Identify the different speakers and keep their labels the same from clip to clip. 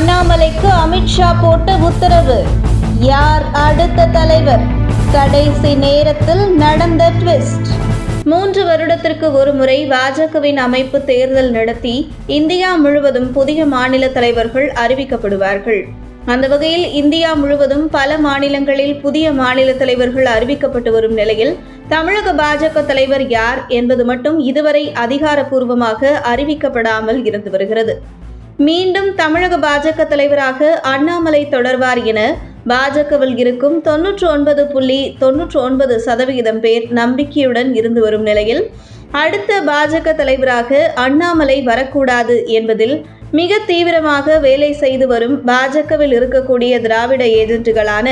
Speaker 1: அண்ணாமலைக்கு அமித்ஷா போட்ட உத்தரவு. யார் அடுத்த தலைவர்? கடைசி நேரத்தில் நடந்த ட்விஸ்ட் மூன்று வருடத்திற்கு ஒரு முறை பாஜகவின் அமைப்பு தேர்தல் நடத்தி இந்தியா முழுவதும் புதிய மாநில தலைவர்கள் அறிவிக்கப்படுவார்கள். அந்த வகையில் இந்தியா முழுவதும் பல மாநிலங்களில் புதிய மாநில தலைவர்கள் அறிவிக்கப்பட்டு வரும் நிலையில் தமிழக பாஜக தலைவர் யார் என்பது மட்டும் இதுவரை அதிகாரப்பூர்வமாக அறிவிக்கப்படாமல் இருந்து வருகிறது. மீண்டும் தமிழக பாஜக தலைவராக அண்ணாமலை தொடர்வார் என பாஜகவில் இருக்கும் தொன்னூற்று ஒன்பது புள்ளி தொன்னூற்று ஒன்பது சதவிகிதம் பேர் நம்பிக்கையுடன் இருந்து வரும் நிலையில் அடுத்த பாஜக தலைவராக அண்ணாமலை வரக்கூடாது என்பதில் மிக தீவிரமாக வேலை செய்து வரும் பாஜகவில் இருக்கக்கூடிய திராவிட ஏஜென்ட்டுகளான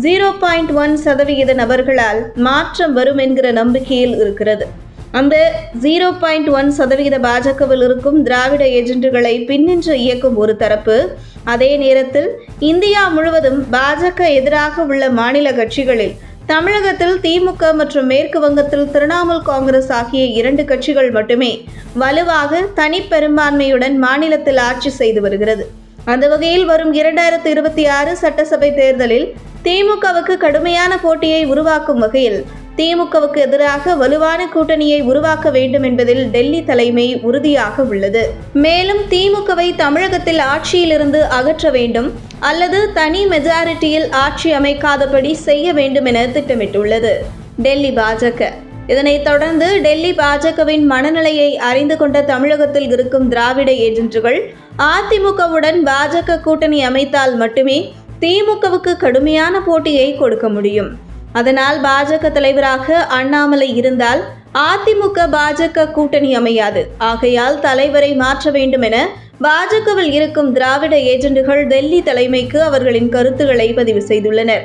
Speaker 1: ஜீரோ பாயிண்ட் ஒன் சதவிகித நபர்களால் மாற்றம் வரும் என்கிற நம்பிக்கையில் இருக்கிறது. அந்த ஜீரோ பாயிண்ட் ஒன் சதவிகித பாஜகவில் இருக்கும் திராவிட ஏஜென்ட்டுகளை பின்னின்று இயக்கும் ஒரு தரப்பு. அதே நேரத்தில் இந்தியா முழுவதும் பாஜக எதிராக உள்ள மாநில கட்சிகளில் தமிழகத்தில் திமுக மற்றும் மேற்கு வங்கத்தில் திரிணாமுல் காங்கிரஸ் ஆகிய இரண்டு கட்சிகள் மட்டுமே வலுவாக தனிப்பெரும்பான்மையுடன் மாநிலத்தில் ஆட்சி செய்து வருகிறது. அந்த வகையில் வரும் இரண்டாயிரத்தி இருபத்தி ஆறு சட்டசபை தேர்தலில் திமுகவுக்கு கடுமையான போட்டியை உருவாக்கும் வகையில் திமுகவுக்கு எதிராக வலுவான கூட்டணியை உருவாக்க வேண்டும் என்பதில் டெல்லி தலைமை உறுதியாக உள்ளது. மேலும் திமுகவை தமிழகத்தில் ஆட்சியிலிருந்து அகற்ற வேண்டும் அல்லது தனி மெஜாரிட்டியில் ஆட்சி அமைக்காதபடி செய்ய வேண்டும் என திட்டமிட்டுள்ளது. டெல்லி பாஜக. இதனைத் தொடர்ந்து டெல்லி பாஜகவின் மனநிலையை அறிந்து கொண்ட தமிழகத்தில் இருக்கும் திராவிட ஏஜென்ட்டுகள் அதிமுகவுடன் பாஜக கூட்டணி அமைத்தால் மட்டுமே திமுகவுக்கு கடுமையான போட்டியை கொடுக்க முடியும். அதனால் பாஜக தலைவராக அண்ணாமலை இருந்தால் அதிமுக பாஜக கூட்டணி அமையாது. ஆகையால் தலைவரை மாற்ற வேண்டும் என பாஜகவில் இருக்கும் திராவிட ஏஜெண்டுகள் டெல்லி தலைமைக்கு அவர்களின் கருத்துக்களை பதிவு செய்துள்ளனர்.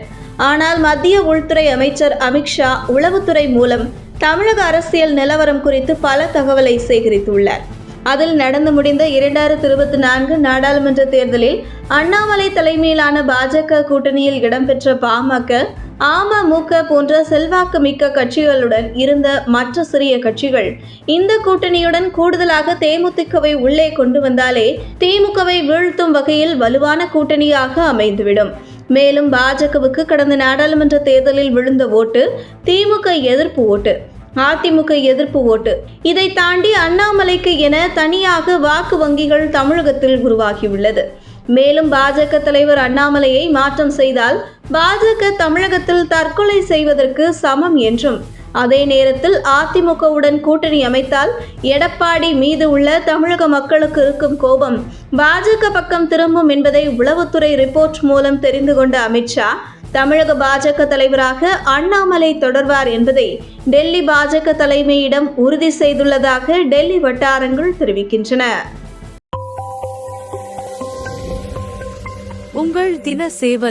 Speaker 1: ஆனால் மத்திய உள்துறை அமைச்சர் அமித்ஷா உளவுத்துறை மூலம் தமிழக அரசியல் நிலவரம் குறித்து பல தகவலை சேகரித்துள்ளார். அதில் நடந்து முடிந்த இரண்டாயிரத்தி இருபத்தி நான்கு நாடாளுமன்ற தேர்தலில் அண்ணாமலை தலைமையிலான பாஜக கூட்டணியில் இடம்பெற்ற பாமக அமமுக போன்ற செல்வாக்கு மிக்க கட்சிகளுடன் இருந்த மற்ற சிறிய கட்சிகள் இந்த கூட்டணியுடன் கூடுதலாக தேமுதிகவை உள்ளே கொண்டு வந்தாலே திமுகவை வீழ்த்தும் வகையில் வலுவான கூட்டணியாக அமைந்துவிடும். மேலும் பாஜகவுக்கு கடந்த நாடாளுமன்ற தேர்தலில் விழுந்த ஓட்டு திமுக எதிர்ப்பு ஓட்டு. அதிமுக எதிர்ப்பு ஓட்டு. இதை தாண்டி அண்ணாமலைக்கு என தனியாக வாக்கு வங்கிகள் தமிழகத்தில் உருவாகியுள்ளது. மேலும் பாஜக தலைவர் அண்ணாமலையை மாற்றம் செய்தால் பாஜக தமிழகத்தில் தற்கொலை செய்வதற்கு சமம் என்றும் அதே நேரத்தில் அதிமுகவுடன் கூட்டணி அமைத்தால் எடப்பாடி மீது உள்ள தமிழக மக்களுக்கு இருக்கும் கோபம் பாஜக பக்கம் திரும்பும் என்பதை உளவுத்துறை ரிப்போர்ட் மூலம் தெரிந்து கொண்ட அமித்ஷா தமிழக பாஜக தலைவராக அண்ணாமலை தொடர்வார் என்பதை டெல்லி பாஜக தலைமையிடம் உறுதி செய்துள்ளதாக டெல்லி வட்டாரங்கள் தெரிவிக்கின்றன.
Speaker 2: உங்கள் தின சேவல்